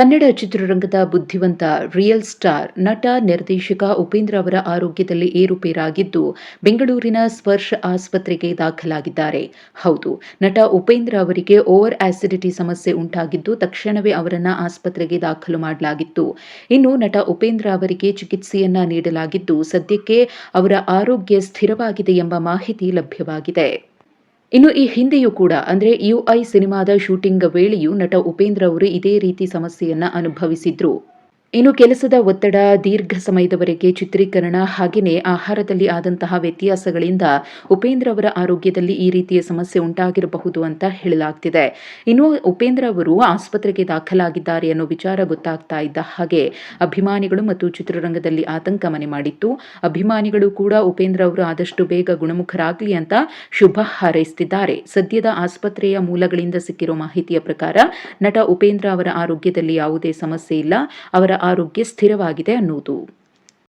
ಕನ್ನಡ ಚಿತ್ರರಂಗದ ಬುದ್ಧಿವಂತ real star ನಟ, ನಿರ್ದೇಶಕ ಉಪೇಂದ್ರ ಅವರ ಆರೋಗ್ಯದಲ್ಲಿ ಏರುಪೇರಾಗಿದ್ದು ಬೆಂಗಳೂರಿನ ಸ್ಪರ್ಶ ಆಸ್ಪತ್ರೆಗೆ ದಾಖಲಾಗಿದ್ದಾರೆ. ಹೌದು, ನಟ ಉಪೇಂದ್ರ ಅವರಿಗೆ ಓವರ್ ಆಸಿಡಿಟಿ ಸಮಸ್ಯೆ ಉಂಟಾಗಿದ್ದು ತಕ್ಷಣವೇ ಅವರನ್ನು ಆಸ್ಪತ್ರೆಗೆ ದಾಖಲು ಮಾಡಲಾಗಿತ್ತು. ಇನ್ನು ನಟ ಉಪೇಂದ್ರ ಅವರಿಗೆ ಚಿಕಿತ್ಸೆಯನ್ನ ನೀಡಲಾಗಿದ್ದು ಸದ್ಯಕ್ಕೆ ಅವರ ಆರೋಗ್ಯ ಸ್ಥಿರವಾಗಿದೆ ಎಂಬ ಮಾಹಿತಿ ಲಭ್ಯವಾಗಿದೆ. ಇನ್ನು ಈ ಹಿಂದೆಯೂ ಕೂಡ, ಅಂದ್ರೆ ಯುಐ ಸಿನಿಮಾದ ಶೂಟಿಂಗ್ ವೇಳೆಯೂ ನಟ ಉಪೇಂದ್ರ ಅವರು ಇದೇ ರೀತಿ ಸಮಸ್ಯೆಯನ್ನು ಅನುಭವಿಸಿದ್ರು. ಇನ್ನು ಕೆಲಸದ ಒತ್ತಡ ದೀರ್ಘ ಸಮಯದವರೆಗೆ ಚಿತ್ರೀಕರಣ, ಹಾಗೆಯೇ ಆಹಾರದಲ್ಲಿ ಆದಂತಹ ವ್ಯತ್ಯಾಸಗಳಿಂದ ಉಪೇಂದ್ರ ಅವರ ಆರೋಗ್ಯದಲ್ಲಿ ಈ ರೀತಿಯ ಸಮಸ್ಯೆ ಉಂಟಾಗಿರಬಹುದು ಅಂತ ಹೇಳಲಾಗ್ತಿದೆ. ಇನ್ನು ಉಪೇಂದ್ರ ಅವರು ಆಸ್ಪತ್ರೆಗೆ ದಾಖಲಾಗಿದ್ದಾರೆ ಅನ್ನೋ ವಿಚಾರ ಗೊತ್ತಾಗ್ತಾ ಇದ್ದ ಹಾಗೆ ಅಭಿಮಾನಿಗಳು ಮತ್ತು ಚಿತ್ರರಂಗದಲ್ಲಿ ಆತಂಕ ಮನೆ ಮಾಡಿತ್ತು. ಅಭಿಮಾನಿಗಳು ಕೂಡ ಉಪೇಂದ್ರ ಅವರು ಆದಷ್ಟು ಬೇಗ ಗುಣಮುಖರಾಗಲಿ ಅಂತ ಶುಭ ಹಾರೈಸುತ್ತಿದ್ದಾರೆ ಸದ್ಯದ ಆಸ್ಪತ್ರೆಯ ಮೂಲಗಳಿಂದ ಸಿಕ್ಕಿರೋ ಮಾಹಿತಿಯ ಪ್ರಕಾರ ನಟ ಉಪೇಂದ್ರ ಅವರ ಆರೋಗ್ಯದಲ್ಲಿ ಯಾವುದೇ ಸಮಸ್ಯೆ ಇಲ್ಲ. ಅವರ ಆರೋಗ್ಯ ಸ್ಥಿರವಾಗಿದೆ ಅನ್ನುವುದು.